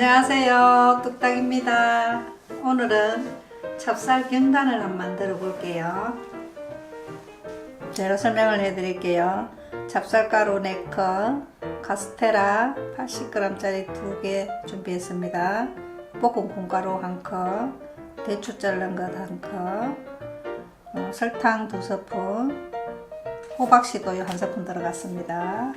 안녕하세요. 뚝딱입니다. 오늘은 찹쌀 경단을 한번 만들어 볼게요. 재료 설명을 해 드릴게요. 찹쌀가루 4컵, 카스테라 80g짜리 2개 준비했습니다. 볶은 콩가루 1컵, 대추 자른 것 1컵, 어, 설탕 2스푼, 호박씨도 1스푼 들어갔습니다.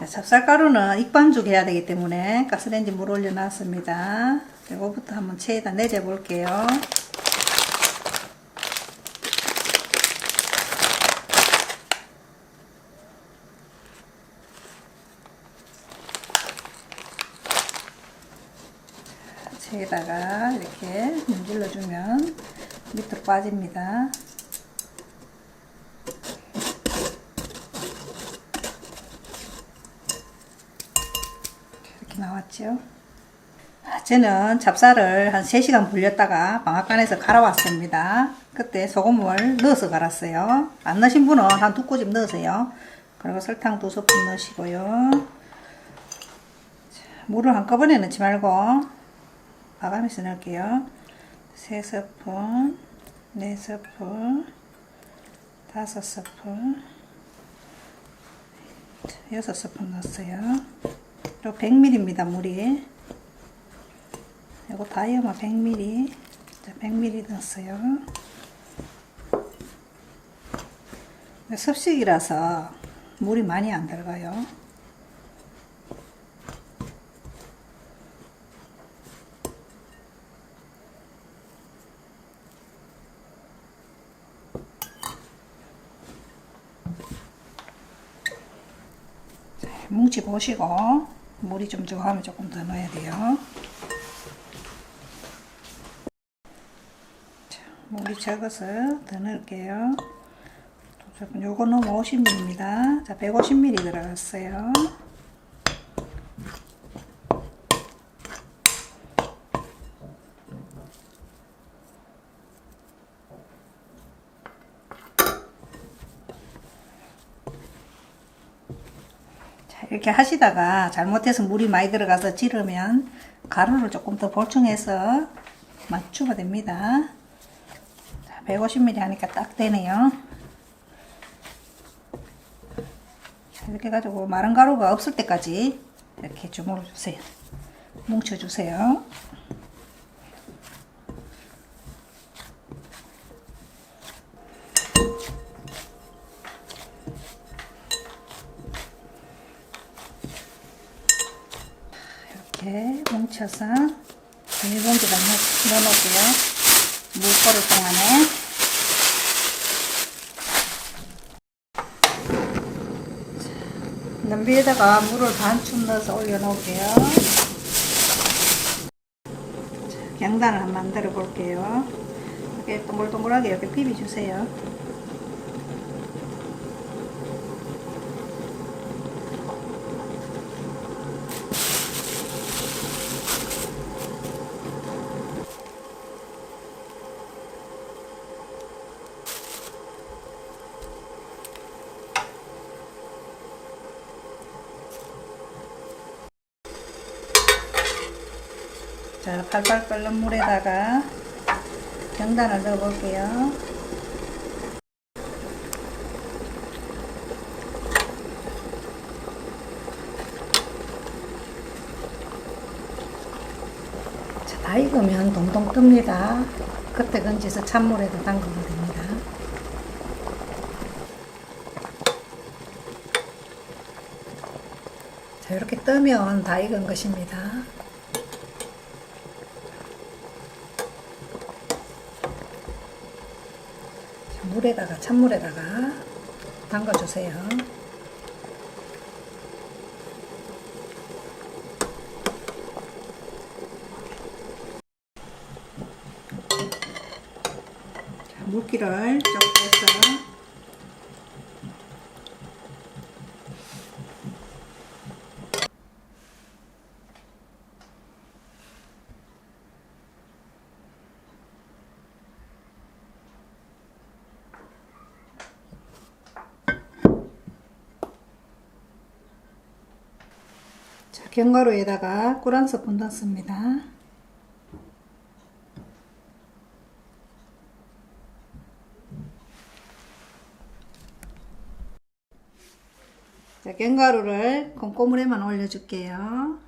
자, 찹쌀가루는 익반죽 해야 되기 때문에 가스레인지 물 올려놨습니다. 이거부터 한번 체에다 내려 볼게요. 체에다가 이렇게 문질러 주면 밑으로 빠집니다. 이렇게 나왔죠. 아, 저는 찹쌀을 한 3시간 불렸다가 방앗간에서 갈아왔습니다. 그때 소금을 넣어서 갈았어요. 안 넣으신 분은 한 두 꼬집 넣으세요. 그리고 설탕 두 스푼 넣으시고요. 자, 물을 한꺼번에 넣지 말고 봐가면서 넣을게요. 세 스푼, 네 스푼, 다섯 스푼, 여섯 스푼 넣었어요. 또 100ml입니다, 물이. 이거 다이어마 100ml. 자, 100ml 넣었어요. 습식이라서 물이 많이 안 들어가요. 뭉치 보시고 물이 좀 적하면 조금 더 넣어야 돼요. 자, 물이 적어서 더 넣을게요. 조금 요거 너무 50ml입니다. 자, 150ml 들어갔어요. 이렇게 하시다가 잘못해서 물이 많이 들어가서 지르면 가루를 조금 더 보충해서 맞추면 됩니다. 자, 150ml 하니까 딱 되네요. 자, 이렇게 해가지고 마른 가루가 없을 때까지 이렇게 주물러 주세요. 뭉쳐 주세요. 이렇게 뭉쳐서 비닐봉지에 넣어놓을게요. 물 끓을 동안에. 냄비에다가 물을 반쯤 넣어서 올려놓을게요. 자, 양단을 만들어 볼게요. 이렇게 동글동글하게 이렇게 비벼주세요. 자, 팔팔 끓는 물에다가 경단을 넣어 볼게요. 자, 다 익으면 동동 뜹니다. 그때 건져서 찬물에다 담그면 됩니다. 자, 이렇게 뜨면 다 익은 것입니다. 물에다가 찬물에다가 담가 주세요. 물기를 좀 빼서 견과류에다가 꿀한 스푼 넣습니다. 자, 견과류를 콩고물에만 올려줄게요.